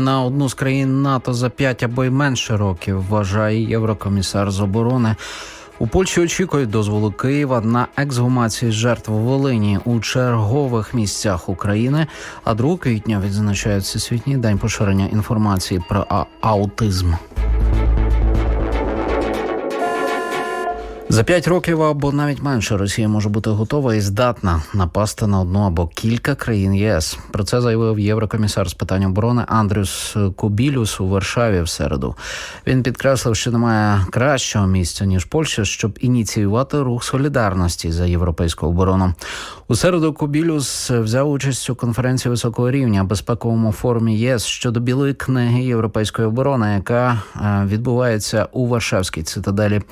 на одну з країн НАТО за 5 або й менше років, вважає єврокомісар з оборони. У Польщі очікують дозволу Києва на ексгумацію жертв Волині у чергових місцях України. А 2 квітня відзначають Всесвітній день поширення інформації про аутизм. За п'ять років або навіть менше Росія може бути готова і здатна напасти на одну або кілька країн ЄС. Про це заявив єврокомісар з питань оборони Андрюс Кубілюс у Варшаві в середу. Він підкреслив, що немає кращого місця ніж Польща, щоб ініціювати рух солідарності за європейську оборону. У середу Кубілюс взяв участь у конференції високого рівня безпековому форумі ЄС щодо білої книги європейської оборони, яка е, відбувається у Варшавській цитаделі.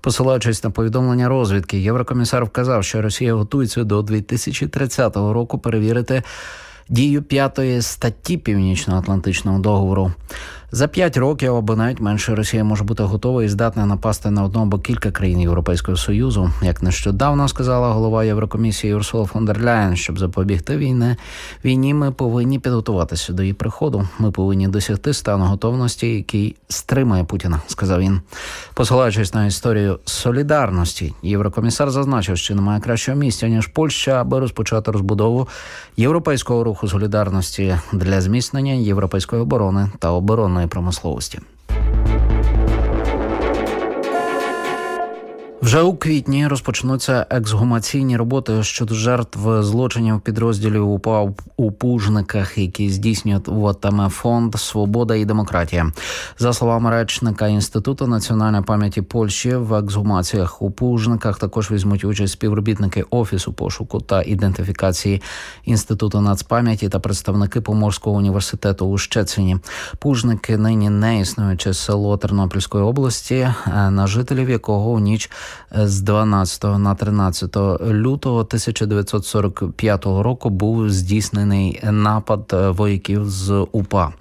Посилаючись на повідомлення розвідки, єврокомісар вказав, що Росія готується до 2030 року перевірити дію п'ятої статті Північно-Атлантичного договору. За п'ять років або навіть менше Росія може бути готова і здатна напасти на одну або кілька країн Європейського союзу. Як нещодавно сказала голова Єврокомісії Урсула фон дер Ляєн, щоб запобігти війни війні, ми повинні підготуватися до її приходу. Ми повинні досягти стану готовності, який стримає Путіна, сказав він. Посилаючись на історію солідарності, єврокомісар зазначив, що немає кращого місця ніж Польща, аби розпочати розбудову європейського руху солідарності для зміцнення європейської оборони та оборонної промисловості. Вже у квітні розпочнуться ексгумаційні роботи щодо жертв злочинів підрозділів УПА у Пужниках, які здійснюватиме фонд Свобода і демократія. За словами речника інституту національної пам'яті Польщі, в ексгумаціях у Пужниках також візьмуть участь співробітники офісу пошуку та ідентифікації інституту нацпам'яті та представники Поморського університету у Щецині. Пужники нині не існуюче село Тернопільської області, е, на жителів якого у ніч з 12 на 13 лютого 1945 року був здійснений напад вояків з УПА.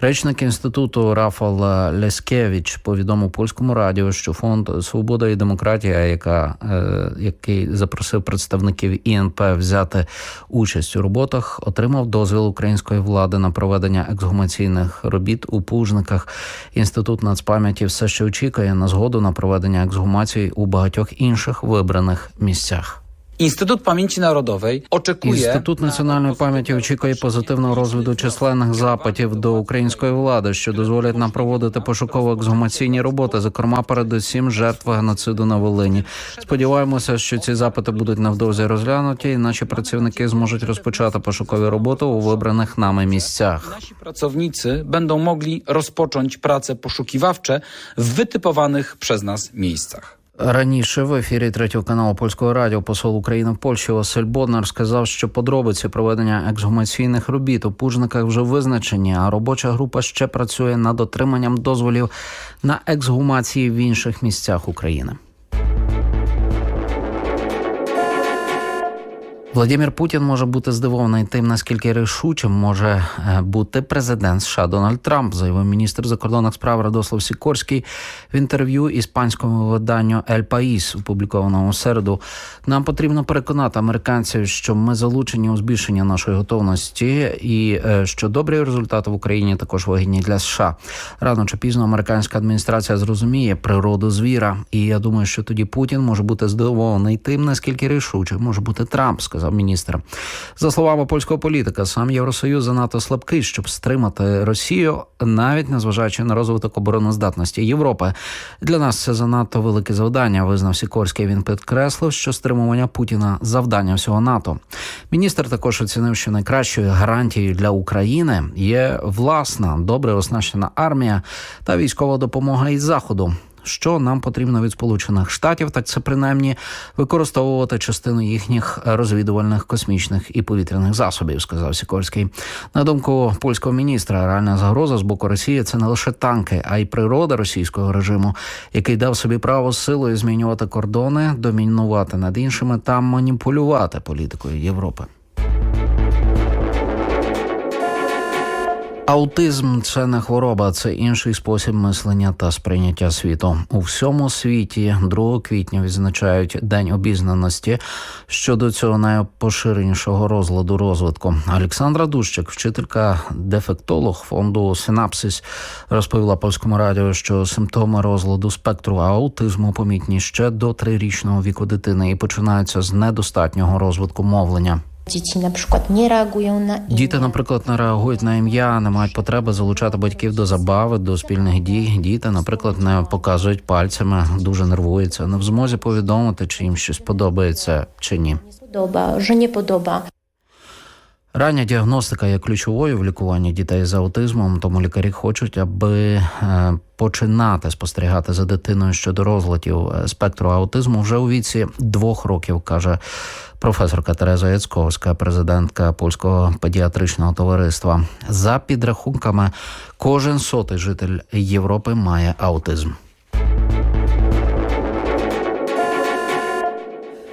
Речник інституту Рафал Лескевич повідомив польському радіо, що фонд Свобода і демократія, яка е, який запросив представників ІНП взяти участь у роботах, отримав дозвіл української влади на проведення ексгумаційних робіт у Пужниках. Інститут нацпам'яті все ще очікує на згоду на проведення ексгумації у багатьох інших вибраних місцях. Instytut Pamięci Narodowej oczekuje. Інститут національної пам'яті очікує позитивного розвитку численних запитів до української влади, що дозволять нам проводити пошуково-ексгумаційні роботи, зокрема передусім жертв геноциду на Волині. Сподіваємося, що ці запити будуть невдовзі розглянуті, і наші працівники зможуть розпочати пошукові роботи у вибраних нами місцях. Nasi pracownicy będą mogli rozpocząć prace poszukiwawcze w wytypowanych przez nas miejscach. Раніше в ефірі третього каналу польського радіо посол України в Польщі Василь Боднар сказав, що подробиці проведення ексгумаційних робіт у пужниках вже визначені, а робоча група ще працює над отриманням дозволів на ексгумації в інших місцях України. Владимир Путін може бути здивований тим, наскільки рішучим може е, бути президент США Дональд Трамп, заявив міністр закордонних справ Радослав Сікорський в інтерв'ю іспанському виданню «Ель Паїс», опублікованому середу. Нам потрібно переконати американців, що ми залучені у збільшення нашої готовності, і е, що добрі результати в Україні також вигідні для США. Рано чи пізно американська адміністрація зрозуміє природу звіра, і я думаю, що тоді Путін може бути здивований тим, наскільки рішуче може бути Трамп, сказав міністр. За словами польського політика, сам Євросоюз занадто слабкий, щоб стримати Росію, навіть незважаючи на розвиток обороноздатності Європи. Для нас це занадто велике завдання. Визнав Сікорський. Він підкреслив, що стримування Путіна завдання всього НАТО. Міністр також оцінив, що найкращою гарантією для України є власна добре оснащена армія та військова допомога із заходу. Що нам потрібно від Сполучених Штатів, так це принаймні використовувати частину їхніх розвідувальних космічних і повітряних засобів, сказав Сікорський. На думку польського міністра, реальна загроза з боку Росії це не лише танки, а й природа російського режиму, який дав собі право силою змінювати кордони, домінувати над іншими та маніпулювати політикою Європи. Аутизм це не хвороба, це інший спосіб мислення та сприйняття світу. У всьому світі 2 квітня відзначають День обізнаності щодо цього найпоширенішого розладу розвитку. Олександра Дущик, вчителька дефектолог фонду Синапсис, розповіла польському радіо, що симптоми розладу спектру аутизму помітні ще до трирічного віку дитини і починаються з недостатнього розвитку мовлення. Dzieci наприклад, не реагують на. Діти, наприклад, не реагують на ім'я, не мають потреби залучати батьків до забави, до спільних дій. Діти, наприклад, не показують пальцями, дуже нервуються, не в змозі повідомити, чи їм щось подобається чи ні. Nie вже że подоба. Рання діагностика є ключовою в лікуванні дітей з аутизмом, тому лікарі хочуть, аби е, починати спостерігати за дитиною щодо розладів е, спектру аутизму вже у віці двох років, каже професорка Тереза Яцьковська, президентка польського педіатричного товариства. За підрахунками, кожен сотий житель Європи має аутизм.